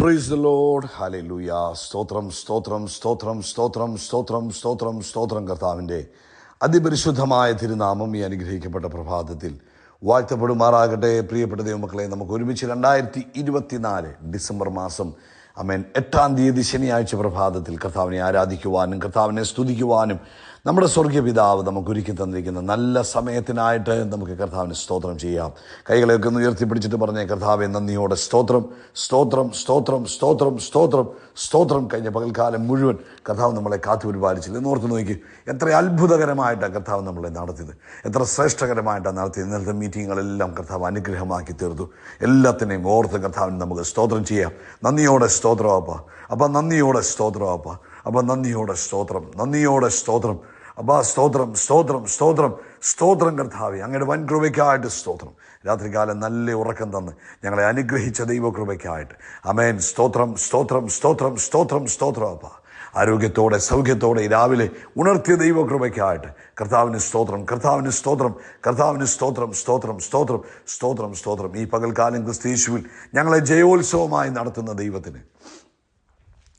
Praise the load ഹാലൂയ സ്തോത്രം സ്തോത്രം സ്തോത്രം സ്തോത്രം സ്തോത്രം സ്തോത്രം സ്തോത്രം കർത്താവിന്റെ അതിപരിശുദ്ധമായ തിരുനാമം ഈ അനുഗ്രഹിക്കപ്പെട്ട പ്രഭാതത്തിൽ വാഴ്ത്തപ്പെടുമാറാകട്ടെ. പ്രിയപ്പെട്ട ദൈവമക്കളെ നമുക്ക് ഒരുമിച്ച് രണ്ടായിരത്തി ഇരുപത്തിനാല് ഡിസംബർ മാസം അമേൻ എട്ടാം തീയതി ശനിയാഴ്ച പ്രഭാതത്തിൽ കർത്താവിനെ ആരാധിക്കുവാനും കർത്താവിനെ സ്തുതിക്കുവാനും നമ്മുടെ സ്വർഗീയ പിതാവ് നമുക്ക് ഒരുക്കി തന്നിരിക്കുന്ന നല്ല സമയത്തിനായിട്ട് നമുക്ക് കർത്താവിന് സ്തോത്രം ചെയ്യാം. കൈകളെയൊക്കെ ഒന്ന് ഉയർത്തിപ്പിടിച്ചിട്ട് പറഞ്ഞേ കർത്താവെ നന്ദിയോടെ സ്തോത്രം സ്തോത്രം സ്തോത്രം സ്തോത്രം സ്തോത്രം സ്തോത്രം. കഴിഞ്ഞ പകൽക്കാലം മുഴുവൻ കർത്താവ് നമ്മളെ കാത്തു പരിപാലിച്ചില്ല. എന്ന് ഓർത്ത് നോക്കി എത്ര അത്ഭുതകരമായിട്ടാണ് കർത്താവ് നമ്മളെ നടത്തിയത്. എത്ര ശ്രേഷ്ഠകരമായിട്ടാണ് നടത്തിയത്. ഇന്നലത്തെ മീറ്റിങ്ങുകളെല്ലാം കർത്താവ് അനുഗ്രഹമാക്കി തീർത്തു. എല്ലാത്തിനെയും ഓർത്ത് കർത്താവിന് നമുക്ക് സ്തോത്രം ചെയ്യാം. നന്ദിയോടെ സ്തോത്രം അപ്പ. അപ്പം നന്ദിയോടെ സ്തോത്രം അപ്പ. അപ്പം നന്ദിയോടെ സ്തോത്രം. നന്ദിയോടെ സ്തോത്രം. അപ്പ സ്തോത്രം സ്തോത്രം സ്തോത്രം. സ്തോത്രം കർത്താവെ അങ്ങയുടെ വൻകൃപയ്ക്കായിട്ട് സ്തോത്രം. രാത്രികാലം നല്ല ഉറക്കം തന്ന് ഞങ്ങളെ അനുഗ്രഹിച്ച ദൈവകൃപയ്ക്കായിട്ട്. അമേൻ സ്തോത്രം സ്തോത്രം സ്തോത്രം സ്തോത്രം സ്തോത്രം അപ്പ. ആരോഗ്യത്തോടെ സൗഖ്യത്തോടെ രാവിലെ ഉണർത്തിയ ദൈവകൃപയ്ക്കായിട്ട് കർത്താവിന് സ്തോത്രം കർത്താവിന് സ്തോത്രം കർത്താവിന് സ്തോത്രം സ്തോത്രം സ്തോത്രം സ്തോത്രം സ്തോത്രം. ഈ പകൽക്കാലം ക്രിസ്തീശുവിൽ ഞങ്ങളെ ജയോത്സവമായി നടത്തുന്ന ദൈവത്തിന്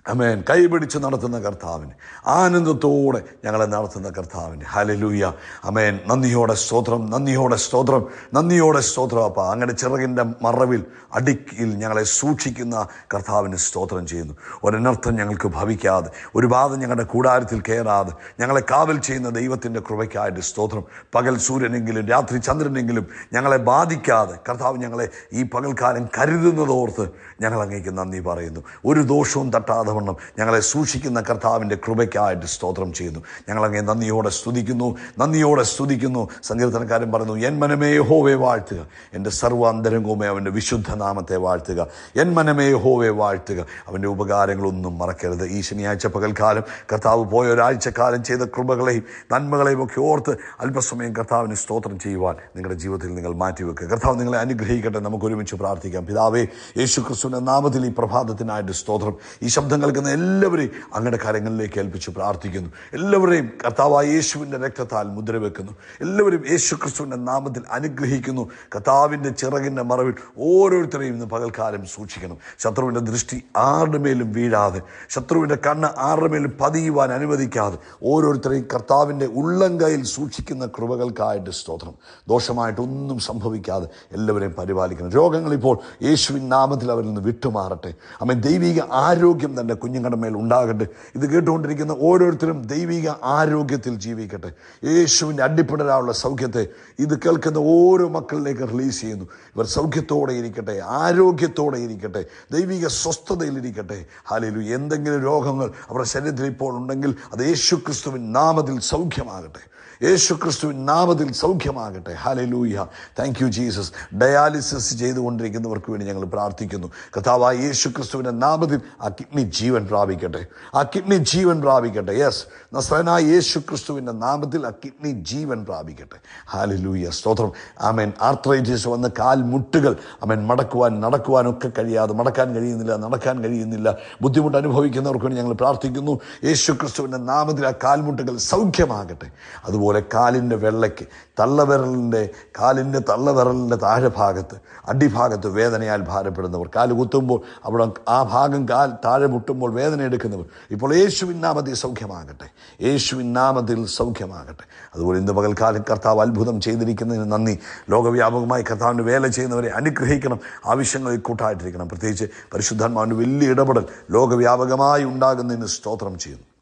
അമേൻ കൈപിടിച്ച് നടത്തുന്ന കർത്താവിന് ആനന്ദത്തോടെ ഞങ്ങളെ നടത്തുന്ന കർത്താവിന്. ഹലലൂയ അമേൻ നന്ദിയോടെ സ്തോത്രം നന്ദിയോടെ സ്തോത്രം നന്ദിയോടെ സ്തോത്രം. അപ്പ അങ്ങനെ ചിറകിന്റെ മറവിൽ അടിക്കിൽ ഞങ്ങളെ സൂക്ഷിക്കുന്ന കർത്താവിന് സ്തോത്രം ചെയ്യുന്നു. ഒരനർത്ഥം ഞങ്ങൾക്ക് ഭവിക്കാതെ ഒരു ബാധ ഞങ്ങളുടെ കൂടാരത്തിൽ കയറാതെ ഞങ്ങളെ കാവൽ ചെയ്യുന്ന ദൈവത്തിന്റെ കൃപയ്ക്കായിട്ട് സ്തോത്രം. പകൽ സൂര്യനെങ്കിലും രാത്രി ചന്ദ്രനെങ്കിലും ഞങ്ങളെ ബാധിക്കാതെ കർത്താവ് ഞങ്ങളെ ഈ പകൽക്കാലം കരുതുന്നതോർത്ത് ഞങ്ങൾ അങ്ങേക്ക് നന്ദി പറയുന്നു. ഒരു ദോഷവും തട്ടാതെ വണ്ണം ഞങ്ങളെ സൂക്ഷിക്കുന്ന കർത്താവിന്റെ കൃപയ്ക്കായിട്ട് സ്തോത്രം ചെയ്യുന്നു. ഞങ്ങളങ്ങനെ നന്ദിയോടെ സ്തുതിക്കുന്നു നന്ദിയോടെ സ്തുതിക്കുന്നു. സങ്കീർത്തനക്കാരൻ പറയുന്നു എൻ മനമേ ഹോവെ വാഴ്ത്തുക. എന്റെ സർവാന്തരംഗവുമേ അവന്റെ വിശുദ്ധ നാമത്തെ വാഴ്ത്തുക. എൻ മനമേ ഹോവെ വാഴ്ത്തുക. അവന്റെ ഉപകാരങ്ങളൊന്നും മറക്കരുത്. ഈ ശനിയാഴ്ച പകൽക്കാലം കർത്താവ് പോയ ഒരാഴ്ചക്കാലം ചെയ്ത കൃപകളെയും നന്മകളെയും ഒക്കെ ഓർത്ത് അല്പസമയം കർത്താവിന് സ്തോത്രം ചെയ്യുവാൻ നിങ്ങളുടെ ജീവിതത്തിൽ നിങ്ങൾ മാറ്റിവെക്കുക. കർത്താവ് നിങ്ങളെ അനുഗ്രഹിക്കട്ടെ. നമുക്ക് ഒരുമിച്ച് പ്രാർത്ഥിക്കാം. പിതാവേ യേശു ക്രിസ്തുവിന്റെ നാമത്തിൽ ഈ പ്രഭാതത്തിനായിട്ട് സ്തോത്രം. ഈ ശബ്ദം കേൾക്കുന്ന എല്ലാവരെയും അങ്ങയുടെ കരങ്ങളിലേക്ക് ഏൽപ്പിച്ച് പ്രാർത്ഥിക്കുന്നു. എല്ലാവരെയും കർത്താവായ യേശുവിന്റെ രക്തത്താൽ മുദ്ര വെക്കുന്നു എല്ലാവരും യേശു ക്രിസ്തുവിന്റെ നാമത്തിൽ അനുഗ്രഹിക്കുന്നു. കർത്താവിന്റെ ചിറകിന്റെ മറവിൽ ഓരോരുത്തരെയും ഇന്ന് പകൽക്കാലം സൂക്ഷിക്കണം. ശത്രുവിന്റെ ദൃഷ്ടി ആരുടെ മേലും വീഴാതെ ശത്രുവിന്റെ കണ്ണ് ആരുടെ മേലും പതിയുവാൻ അനുവദിക്കാതെ ഓരോരുത്തരെയും കർത്താവിന്റെ ഉള്ളംകൈയിൽ സൂക്ഷിക്കുന്ന കൃപകൾക്കായിട്ട് സ്തോത്രം. ദോഷമായിട്ടൊന്നും സംഭവിക്കാതെ എല്ലാവരെയും പരിപാലിക്കണം. രോഗങ്ങൾ ഇപ്പോൾ യേശുവിൻ നാമത്തിൽ അവരിൽ നിന്ന് വിട്ടുമാറട്ടെ. അമ്മ ദൈവിക ആരോഗ്യം തന്റെ കുഞ്ഞുങ്ങളുടെ മേൽ ഉണ്ടാകട്ടെ. ഇത് കേട്ടുകൊണ്ടിരിക്കുന്ന ഓരോരുത്തരും ദൈവിക ആരോഗ്യത്തിൽ ജീവിക്കട്ടെ. യേശുവിന്റെ അടിപ്പെടരാനുള്ള സൗഖ്യത്തെ ഇത് കേൾക്കുന്ന ഓരോ മക്കളിലേക്ക് റിലീസ് ചെയ്യുന്നു. ഇവർ സൗഖ്യത്തോടെ ഇരിക്കട്ടെ ആരോഗ്യത്തോടെ ഇരിക്കട്ടെ ദൈവിക സ്വസ്ഥതയിലിരിക്കട്ടെ ഹാലയിലു എന്തെങ്കിലും രോഗങ്ങൾ അവരുടെ ശരീരത്തിൽ ഇപ്പോൾ ഉണ്ടെങ്കിൽ അത് യേശു ക്രിസ്തുവിൻ നാമത്തിൽ സൗഖ്യമാകട്ടെ. യേശു ക്രിസ്തുവിൻ നാമത്തിൽ സൗഖ്യമാകട്ടെ. Hallelujah thank you Jesus dialysis ചെയ്തുകൊണ്ടിരിക്കുന്നവർക്ക് വേണ്ടി ഞങ്ങൾ പ്രാർത്ഥിക്കുന്നു. കഥാവായ യേശു ക്രിസ്തുവിന്റെ നാമത്തിൽ ആ കിഡ്നി ജീവൻ പ്രാപിക്കട്ടെ. ആ കിഡ്നി ജീവൻ പ്രാപിക്കട്ടെ. യെസ് നസ്രനായ യേശു ക്രിസ്തുവിന്റെ നാമത്തിൽ ആ കിഡ്നി ജീവൻ പ്രാപിക്കട്ടെ. ഹാലലൂയ സ്തോത്രം. ആമേൻ ആർത്രൈറ്റിസ് വന്ന് കാൽ മുട്ടുകൾ. അമേൻ മടക്കുവാൻ നടക്കുവാനൊക്കെ കഴിയാതെ മടക്കാൻ കഴിയുന്നില്ല നടക്കാൻ കഴിയുന്നില്ല. ബുദ്ധിമുട്ട് അനുഭവിക്കുന്നവർക്ക് വേണ്ടി ഞങ്ങൾ പ്രാർത്ഥിക്കുന്നു. യേശു ക്രിസ്തുവിന്റെ നാമത്തിൽ ആ കാൽമുട്ടുകൾ സൗഖ്യമാകട്ടെ. അതുപോലെ കാലിന്റെ വെള്ളയ്ക്ക് തള്ളവിരലിന്റെ കാലിന്റെ തള്ളവിരലിന്റെ താഴെ ഭാഗത്ത് അടിഭാഗത്ത് വേദനയാൽ ഭാരപ്പെടുന്നവർ. കാൽ കുത്തുമ്പോൾ അവിടെ ആ ഭാഗം കാൽ താഴെ മുട്ടുമ്പോൾ വേദന എടുക്കുന്നവർ. ഇപ്പോൾ യേശുവിൻ നാമത്തിൽ സൗഖ്യമാകട്ടെ. യേശുവിൻ നാമത്തിൽ സൗഖ്യമാകട്ടെ. അതുപോലെ ഇന്ന് പകൽക്കാലം കർത്താവ് അത്ഭുതം ചെയ്തിരിക്കുന്നതിന് നന്ദി. ലോകവ്യാപകമായി കർത്താവിന്റെ വേല ചെയ്യുന്നവരെ അനുഗ്രഹിക്കണം. ആവശ്യങ്ങളിൽ കൂട്ടായിട്ടിരിക്കണം. പ്രത്യേകിച്ച് പരിശുദ്ധാത്മാവിന്റെ വലിയ ഇടപെടൽ ലോകവ്യാപകമായി ഉണ്ടാകുന്നതിന് സ്തോത്രം ചെയ്യുന്നു.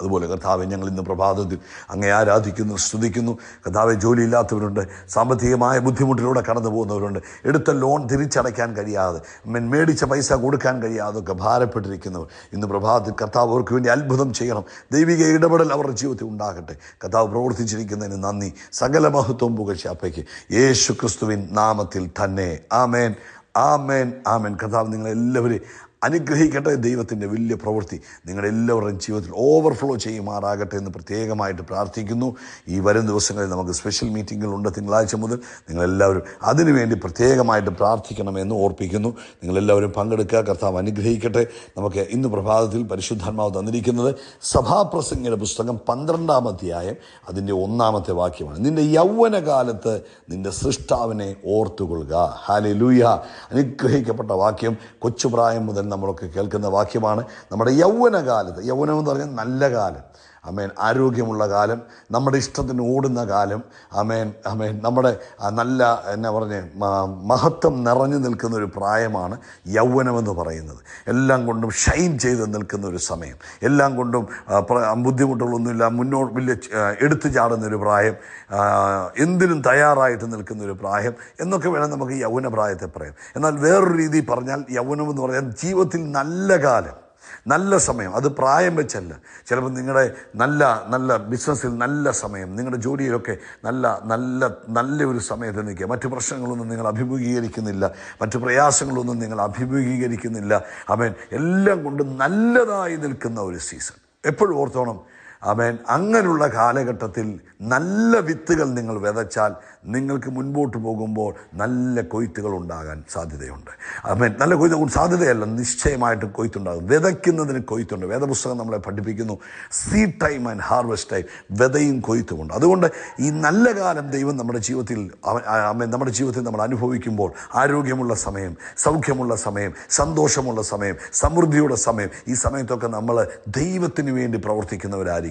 അതുപോലെ കർത്താവെ ഞങ്ങൾ ഇന്ന് പ്രഭാതത്തിൽ അങ്ങേ ആരാധിക്കുന്നു സ്തുതിക്കുന്നു. കർത്താവെ ജോലിയില്ലാത്തവരുണ്ട് സാമ്പത്തികമായ ബുദ്ധിമുട്ടിലൂടെ കടന്നു പോകുന്നവരുണ്ട്. എടുത്ത ലോൺ തിരിച്ചടയ്ക്കാൻ കഴിയാതെ മേടിച്ച പൈസ കൊടുക്കാൻ കഴിയാതെ ഒക്കെ ഭാരപ്പെട്ടിരിക്കുന്നവർ. ഇന്ന് പ്രഭാതത്തിൽ കർത്താവ് അവർക്ക് വേണ്ടി അത്ഭുതം ചെയ്യണം. ദൈവിക ഇടപെടൽ അവരുടെ ജീവിതത്തിൽ ഉണ്ടാകട്ടെ. കർത്താവ് പ്രവർത്തിച്ചിരിക്കുന്നതിന് നന്ദി. സകല മഹത്വം പുകഴ്ചാപ്പയ്ക്ക് യേശു ക്രിസ്തുവിൻ നാമത്തിൽ തന്നെ. ആമേൻ. ആമേൻ. ആമേൻ. കർത്താവ് നിങ്ങളെല്ലാവരെയും അനുഗ്രഹിക്കട്ടെ ദൈവത്തിന്റെ വലിയ പ്രവൃത്തി. നിങ്ങളെല്ലാവരുടെയും ജീവിതത്തിൽ ഓവർഫ്ലോ ചെയ്യുമാറാകട്ടെ എന്ന് പ്രത്യേകമായിട്ട് പ്രാർത്ഥിക്കുന്നു. ഈ വരും ദിവസങ്ങളിൽ നമുക്ക് സ്പെഷ്യൽ മീറ്റിങ്ങുകളുണ്ട് തിങ്കളാഴ്ച മുതൽ. നിങ്ങളെല്ലാവരും അതിനുവേണ്ടി പ്രത്യേകമായിട്ട് പ്രാർത്ഥിക്കണമെന്ന് ഓർപ്പിക്കുന്നു. നിങ്ങളെല്ലാവരും പങ്കെടുക്കുക. കർത്താവ് അനുഗ്രഹിക്കട്ടെ. നമുക്ക് ഇന്ന് പ്രഭാതത്തിൽ പരിശുദ്ധാത്മാവ് തന്നിരിക്കുന്നത് സഭാപ്രസംഗിയുടെ പുസ്തകം പന്ത്രണ്ടാം അധ്യായം അതിന്റെ ഒന്നാമത്തെ വാക്യമാണ്. നിന്റെ യൗവനകാലത്ത് നിന്റെ സൃഷ്ടാവിനെ ഓർത്തുകൊള്ളുക. ഹാലെ ലൂയ അനുഗ്രഹിക്കപ്പെട്ട വാക്യം കൊച്ചുപ്രായം മുതൽ നമ്മളൊക്കെ കേൾക്കുന്ന വാക്യമാണ് നമ്മുടെ യൗവനകാലത്ത്. യൗവനം എന്ന് പറഞ്ഞാൽ നല്ല കാലം. അമേൻ ആരോഗ്യമുള്ള കാലം നമ്മുടെ ഇഷ്ടത്തിന് ഓടുന്ന കാലം അമേൻ അമേൻ നമ്മുടെ നല്ല എന്നാ പറഞ്ഞ മഹത്വം നിറഞ്ഞു നിൽക്കുന്ന ഒരു പ്രായമാണ് യൗവനമെന്ന് പറയുന്നത്. എല്ലാം കൊണ്ടും ഷൈൻ ചെയ്ത് നിൽക്കുന്ന ഒരു സമയം. എല്ലാം കൊണ്ടും ബുദ്ധിമുട്ടുകളൊന്നുമില്ല മുന്നോട്ട് വലിയ എടുത്തു ചാടുന്ന ഒരു പ്രായം എന്തിനും തയ്യാറായിട്ട് നിൽക്കുന്ന ഒരു പ്രായം എന്നൊക്കെ വേണം നമുക്ക് യൗവന പ്രായത്തെ പറയാം എന്നാൽ വേറൊരു രീതി പറഞ്ഞാൽ യൗവനം എന്ന് പറഞ്ഞാൽ ജീവിതത്തിൽ നല്ല കാലം. നല്ല സമയം. അത് പ്രായം വെച്ചല്ല. ചിലപ്പോൾ നിങ്ങളുടെ നല്ല നല്ല ബിസിനസ്സിൽ നല്ല സമയം നിങ്ങളുടെ ജോലിയിലൊക്കെ നല്ല നല്ല നല്ല ഒരു സമയത്ത് നിൽക്കുക. മറ്റു പ്രശ്നങ്ങളൊന്നും നിങ്ങൾ അഭിമുഖീകരിക്കുന്നില്ല. മറ്റു പ്രയാസങ്ങളൊന്നും നിങ്ങൾ അഭിമുഖീകരിക്കുന്നില്ല. അവൻ എല്ലാം കൊണ്ടും നല്ലതായി നിൽക്കുന്ന ഒരു സീസൺ. എപ്പോഴും ഓർത്തോണം അവൻ അങ്ങനെയുള്ള കാലഘട്ടത്തിൽ നല്ല വിത്തുകൾ നിങ്ങൾ വിതച്ചാൽ നിങ്ങൾക്ക് മുൻപോട്ട് പോകുമ്പോൾ നല്ല കൊയ്ത്തുകൾ ഉണ്ടാകാൻ സാധ്യതയുണ്ട്. അവൻ നല്ല കൊയ്ത്ത് സാധ്യതയല്ല നിശ്ചയമായിട്ടും കൊയ്ത്തുണ്ടാകും. വിതയ്ക്കുന്നതിന് കൊയ്ത്തുണ്ട്. വേദപുസ്തകം നമ്മളെ പഠിപ്പിക്കുന്നു. Seed time and harvest time വിതയും കൊയ്ത്തുമുണ്ട് അതുകൊണ്ട് ഈ നല്ല കാലം ദൈവം നമ്മുടെ ജീവിതത്തിൽ അവൻ നമ്മുടെ ജീവിതത്തിൽ നമ്മൾ അനുഭവിക്കുമ്പോൾ ആരോഗ്യമുള്ള സമയം സൗഖ്യമുള്ള സമയം സന്തോഷമുള്ള സമയം സമൃദ്ധിയുടെ സമയം ഈ സമയത്തൊക്കെ നമ്മൾ ദൈവത്തിന് വേണ്ടി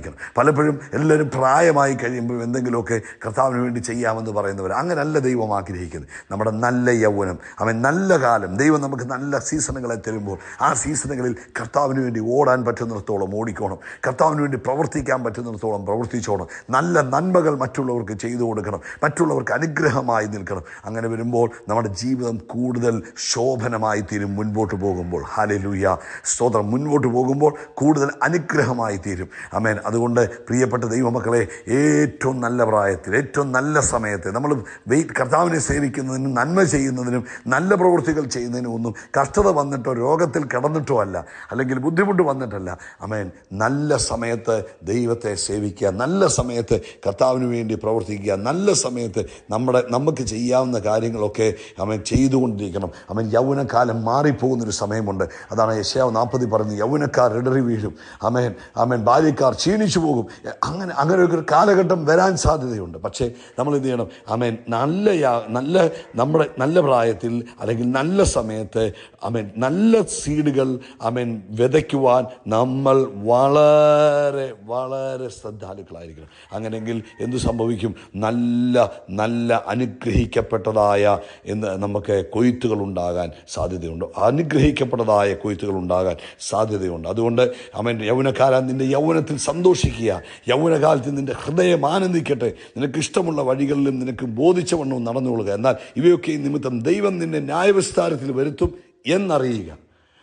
പ്രവർത്തിക്കുന്നവരായിരിക്കണം പലപ്പോഴും എല്ലാവരും പ്രായമായി കഴിയുമ്പോൾ എന്തെങ്കിലുമൊക്കെ കർത്താവിന് വേണ്ടി ചെയ്യാമെന്ന് പറയുന്നവർ അങ്ങനല്ല ദൈവം ആഗ്രഹിക്കുന്നത്. നമ്മുടെ നല്ല യൗവനം അവൻ നല്ല കാലം ദൈവം നമുക്ക് നല്ല സീസണുകളെ തരുമ്പോൾ ആ സീസണുകളിൽ കർത്താവിന് വേണ്ടി ഓടാൻ പറ്റുന്നിടത്തോളം ഓടിക്കോണം. കർത്താവിന് വേണ്ടി പ്രവർത്തിക്കാൻ പറ്റുന്നിടത്തോളം പ്രവർത്തിച്ചോണം. നല്ല നന്മകൾ മറ്റുള്ളവർക്ക് ചെയ്തു കൊടുക്കണം. മറ്റുള്ളവർക്ക് അനുഗ്രഹമായി നിൽക്കണം. അങ്ങനെ വരുമ്പോൾ നമ്മുടെ ജീവിതം കൂടുതൽ ശോഭനമായി തീരും മുൻപോട്ട് പോകുമ്പോൾ. ഹാലലൂയ സ്തോത്രം. മുൻപോട്ട് പോകുമ്പോൾ കൂടുതൽ അനുഗ്രഹമായി തീരും. അമേൻ അതുകൊണ്ട് പ്രിയപ്പെട്ട ദൈവമക്കളെ ഏറ്റവും നല്ല പ്രായത്തിൽ ഏറ്റവും നല്ല സമയത്ത് നമ്മൾ വെയിറ്റ് കർത്താവിനെ സേവിക്കുന്നതിനും നന്മ ചെയ്യുന്നതിനും നല്ല പ്രവൃത്തികൾ ചെയ്യുന്നതിനും ഒന്നും കഷ്ടത വന്നിട്ടോ രോഗത്തിൽ കിടന്നിട്ടോ അല്ല. അല്ലെങ്കിൽ ബുദ്ധിമുട്ട് വന്നിട്ടല്ല. അമേൻ. നല്ല സമയത്ത് ദൈവത്തെ സേവിക്കുക നല്ല സമയത്ത് കർത്താവിന് വേണ്ടി പ്രവർത്തിക്കുക നല്ല സമയത്ത് നമ്മുടെ നമുക്ക് ചെയ്യാവുന്ന കാര്യങ്ങളൊക്കെ അവൻ ചെയ്തുകൊണ്ടിരിക്കണം. അവൻ യൗവനക്കാലം മാറിപ്പോകുന്നൊരു സമയമുണ്ട്. അതാണ് യശാവ് നാൽപ്പതി പറയുന്നത് യൗവനക്കാർ ഇടറി വീഴും അമേൻ അമേൻ ബാല്യക്കാർ ക്ഷീണിച്ചു പോകും. അങ്ങനെ അങ്ങനെ ഒരു കാലഘട്ടം വരാൻ സാധ്യതയുണ്ട്. പക്ഷേ നമ്മൾ എന്ത് ചെയ്യണം? അമേൻ നല്ല നല്ല നമ്മുടെ നല്ല പ്രായത്തിൽ അല്ലെങ്കിൽ നല്ല സമയത്ത് അമേൻ നല്ല സീഡുകൾ അമേൻ വിതയ്ക്കുവാൻ നമ്മൾ വളരെ വളരെ ശ്രദ്ധാലുക്കളായിരിക്കണം. അങ്ങനെങ്കിൽ എന്തു സംഭവിക്കും? നല്ല നല്ല അനുഗ്രഹിക്കപ്പെട്ടതായ എന്ന് നമുക്ക് കൊയ്ത്തുകൾ ഉണ്ടാകാൻ സാധ്യതയുണ്ട്. അനുഗ്രഹിക്കപ്പെട്ടതായ കൊയ്ത്തുകൾ ഉണ്ടാകാൻ സാധ്യതയുണ്ട്. അതുകൊണ്ട് അമേൻ യൗവനക്കാരൻ നിന്റെ യൗവനത്തിൽ സന്തോഷിക്കുക. യൗവനകാലത്ത് നിന്റെ ഹൃദയം ആനന്ദിക്കട്ടെ. നിനക്ക് ഇഷ്ടമുള്ള വഴികളിലും നിനക്ക് ബോധിച്ച വണ്ണവും നടന്നുകൊള്ളുക എന്നാൽ ഇവയൊക്കെ നിമിത്തം ദൈവം നിന്നെ ന്യായവിസ്താരത്തിൽ വരുത്തും എന്നറിയുക.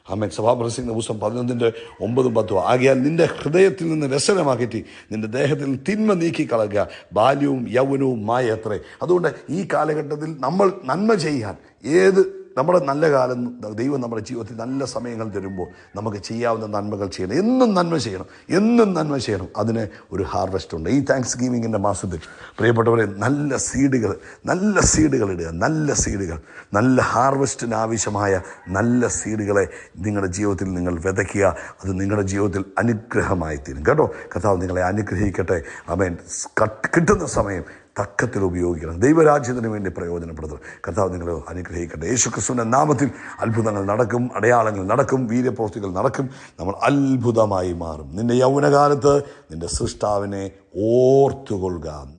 അമ്മൻ സഭാപ്രസിംഗ ദിവസം പതിനൊന്നിന്റെ ഒമ്പതും പത്തും. ആകിയാൽ നിന്റെ ഹൃദയത്തിൽ നിന്ന് വ്യസനമാക്കി നിന്റെ ദേഹത്തിൽ തിന്മ നീക്കിക്കളയുക ബാല്യവും യൗവനവും മായ അത്രേ അതുകൊണ്ട് ഈ കാലഘട്ടത്തിൽ നമ്മൾ നന്മ ചെയ്യാൻ ഏത് നമ്മുടെ നല്ല കാലം ദൈവം നമ്മുടെ ജീവിതത്തിൽ നല്ല സമയങ്ങൾ തരുമ്പോൾ നമുക്ക് ചെയ്യാവുന്ന നന്മകൾ ചെയ്യണം. എന്നും നന്മ ചെയ്യണം. എന്നും നന്മ ചെയ്യണം. അതിന് ഒരു ഹാർവെസ്റ്റ് ഉണ്ട്. ഈ താങ്ക്സ് ഗീവിങ്ങിന്റെ മാസത്തിൽ പ്രിയപ്പെട്ടവരെ നല്ല സീഡുകൾ നല്ല സീഡുകൾ ഇടുക. നല്ല സീഡുകൾ നല്ല ഹാർവെസ്റ്റിന് ആവശ്യമായ നല്ല സീഡുകളെ നിങ്ങളുടെ ജീവിതത്തിൽ നിങ്ങൾ വിതയ്ക്കുക. അത് നിങ്ങളുടെ ജീവിതത്തിൽ അനുഗ്രഹമായി തീരും കേട്ടോ? കഥാവ് നിങ്ങളെ അനുഗ്രഹിക്കട്ടെ. അമേൻ കിട്ടുന്ന സമയം തക്കത്തിൽ ഉപയോഗിക്കണം. ദൈവരാജ്യത്തിന് വേണ്ടി പ്രയോജനപ്പെടുത്തണം. കർത്താവ് നിങ്ങൾ അനുഗ്രഹിക്കട്ടെ. യേശു ക്രിസ്തുവിന്റെ നാമത്തിൽ അത്ഭുതങ്ങൾ നടക്കും അടയാളങ്ങൾ നടക്കും വീര്യപ്രവൃത്തികൾ നടക്കും. നമ്മൾ അത്ഭുതമായി മാറും. നിന്റെ യൗവനകാലത്ത് നിന്റെ സൃഷ്ടാവിനെ ഓർത്തുകൊള്ളുക.